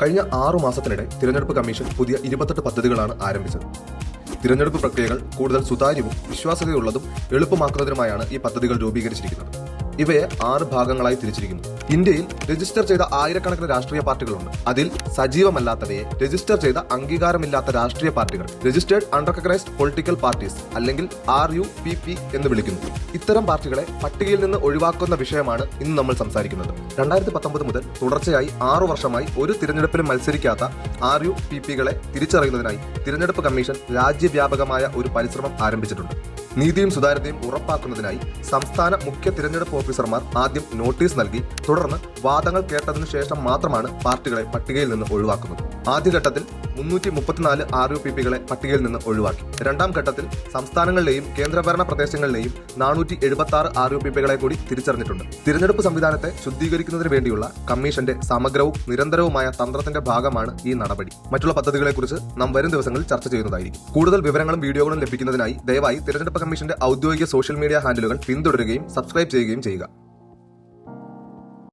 കഴിഞ്ഞ ആറു മാസത്തിനിടെ തിരഞ്ഞെടുപ്പ് കമ്മീഷൻ പുതിയ ഇരുപത്തെട്ട് പദ്ധതികളാണ് ആരംഭിച്ചത്. തിരഞ്ഞെടുപ്പ് പ്രക്രിയകൾ കൂടുതൽ സുതാര്യവും വിശ്വാസ്യതയുള്ളതും എളുപ്പമാക്കുന്നതിനുമായാണ് ഈ പദ്ധതികൾ രൂപീകരിച്ചിരിക്കുന്നത്. ഇവയെ ആറ് ഭാഗങ്ങളായി തിരിച്ചിരിക്കുന്നു. ഇന്ത്യയിൽ രജിസ്റ്റർ ചെയ്ത ആയിരക്കണക്കിന് രാഷ്ട്രീയ പാർട്ടികളുണ്ട്. അതിൽ സജീവമല്ലാത്തവയെ രജിസ്റ്റർ ചെയ്ത അംഗീകാരമില്ലാത്ത രാഷ്ട്രീയ പാർട്ടികൾ രജിസ്റ്റേർഡ് അൺറെക്കഗ്നൈസ്ഡ് പൊളിറ്റിക്കൽ പാർട്ടീസ് അല്ലെങ്കിൽ ആർ യു പി പി എന്ന് വിളിക്കുന്നു. ഇത്തരം പാർട്ടികളെ പട്ടികയിൽ നിന്ന് ഒഴിവാക്കുന്ന വിഷയമാണ് ഇന്ന് നമ്മൾ സംസാരിക്കുന്നത്. രണ്ടായിരത്തി പത്തൊമ്പത് മുതൽ തുടർച്ചയായി ആറു വർഷമായി ഒരു തിരഞ്ഞെടുപ്പിലും മത്സരിക്കാത്ത ആർ യു പി പികളെ തിരിച്ചറിയുന്നതിനായി തിരഞ്ഞെടുപ്പ് കമ്മീഷൻ രാജ്യവ്യാപകമായ ഒരു പരിശ്രമം ആരംഭിച്ചിട്ടുണ്ട്. നീതിയും സുതാര്യതയും ഉറപ്പാക്കുന്നതിനായി സംസ്ഥാന മുഖ്യ തിരഞ്ഞെടുപ്പ് ഓഫീസർമാർ ആദ്യം നോട്ടീസ് നൽകി തുടർന്ന് വാദങ്ങൾ കേട്ടതിനു ശേഷം മാത്രമാണ് പാർട്ടികളെ പട്ടികയിൽ നിന്ന് ഒഴിവാക്കുന്നത്. ആദ്യഘട്ടത്തിൽ മുന്നൂറ്റി മുപ്പത്തിനാല് ആർ യു പി പികളെ പട്ടികയിൽ നിന്ന് ഒഴിവാക്കി. രണ്ടാം ഘട്ടത്തിൽ സംസ്ഥാനങ്ങളിലെയും കേന്ദ്രഭരണ പ്രദേശങ്ങളിലെയും നാനൂറ്റി എഴുപത്തി ആറ് ആർ യു പി പികളെ കൂടി തിരിച്ചറിഞ്ഞിട്ടുണ്ട്. തിരഞ്ഞെടുപ്പ് സംവിധാനത്തെ ശുദ്ധീകരിക്കുന്നതിന് വേണ്ടിയുള്ള കമ്മീഷന്റെ സമഗ്രവും നിരന്തരവുമായ തന്ത്രത്തിന്റെ ഭാഗമാണ് ഈ നടപടി. മറ്റുള്ള പദ്ധതികളെക്കുറിച്ച് നാം വരും ദിവസങ്ങളിൽ ചർച്ച ചെയ്യുന്നതായിരിക്കും. കൂടുതൽ വിവരങ്ങളും വീഡിയോകളും ലഭിക്കുന്നതിനായി ദയവായി തിരഞ്ഞെടുപ്പ് കമ്മീഷന്റെ ഔദ്യോഗിക സോഷ്യൽ മീഡിയ ഹാൻഡിലുകൾ പിന്തുടരുകയും സബ്സ്ക്രൈബ് ചെയ്യുകയും ചെയ്യുക.